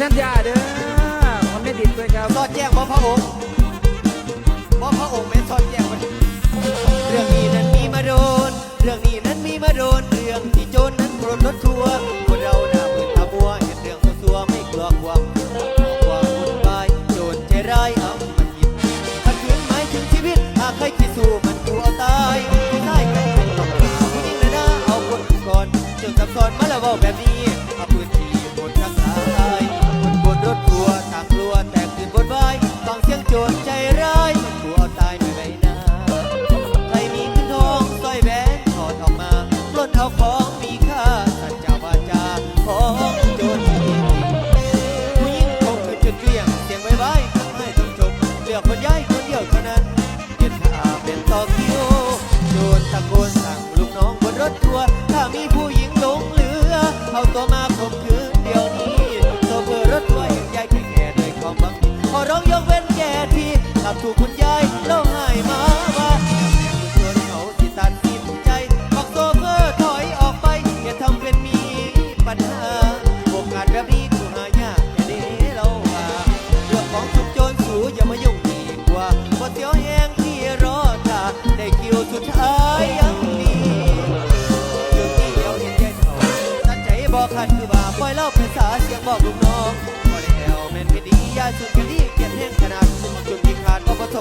น้นยาเด้อมันไม่ดิดด้วยครับซอดแจ้งบ่พระองค์เพราพระองค์แม่ซอดแจ้งมันเรื่องนี้นั้นมีมาโดน เรื่องนี้นั้นมีมาโดน เรื่องที่โจรนั้นปกดรถทัวร์คนเราหน้าเปิดตาบัวเห็นเรื่องตัวซัวไม่กลัวความผิดความนไปยโจรใจร้ายเอามันหยิบถ้าคืนหมายถึงชีวิตหากใครที่สู้มันกลัวตายที่ใต้กันเป็นตกที่ยิ่งนะนะเอาคนก่อนเจนซับซ้อนมาแล้วว่าแบบนี้ โจรใจร้ายมันกลัวตายไม่ไหวนะใครมีเงินทองสร้อยแหวนถอดออกมาปล้นเอาของมีค่าสัจจาวาจาของโจรที่มีผู้หญิงคงคือจุดเกลี้ยงเสียงไว้ไว้ไม่ต้องจบเลือกคนย้ายคนเดียวเท่านั้นเปลี่ยนขาเป็นต่อคิวโจรตะโกนสั่งลูกน้องบนรถทัวร์ ถูกคุณยายเล่าให้มาว่าชวนเขาสิตัดสินใจบอกโซเฟอร์ถอยออกไป อย่าทำเป็นมีปัญหาโอกาสแบบนี้กูหายากแค่นี้เราว่าเรื่องของชุมโจรสูอย่ามายุ่งดีกว่าพอเสียวแห้งที่รอถ้าได้คิวสุดท้ายยังดีจุดที่เดียวเห็นใจเขาตั้งใจบอกขัดคือว่าปล่อยเล่าเป็นสาเสียงบอกลูกน้องพอแล้วแม่นไม่ดียาสุดแค่นี้เกลียดแห้งขนาด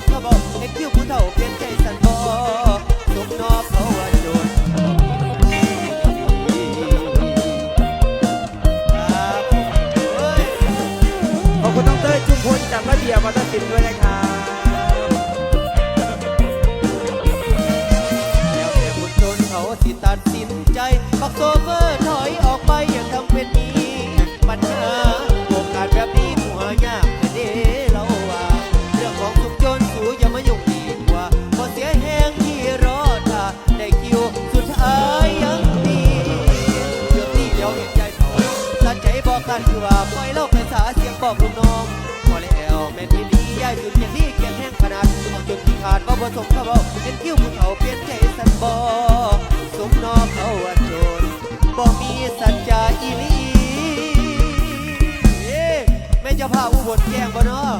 บเขาบอกเอ็กคิวผู้เฒ่าเปลี่ยนใจสันบอสมนอบเขาว่าโจรครับเฮ้ยขอบคุณน้องเต้ยจุมพลจากระเบียบวัฒนศิลป์ด้วยนะครับแล้วแต่คุณจนเขาสิตัดสินใจบักโซเฟอร์ถอยออกไปอย่าทำเป็นมีปัญหาานคือว่าปล่อยเล่าภาษาเสียงบอกลูกน้องพอแล้วแม่นที่ดียายจุดเพียงที่เกียนแห้งขนาดเอาจนที่ขาดว่าผสมเขาบอกเป็นคิ้วผู้เขาเปลี่ยนใจสันบอสมนอเขาว่าโจรบ่มีสัจจาอีลีเอ๊แม่เจ้าพาอุบลแกล้งบ่เนาะ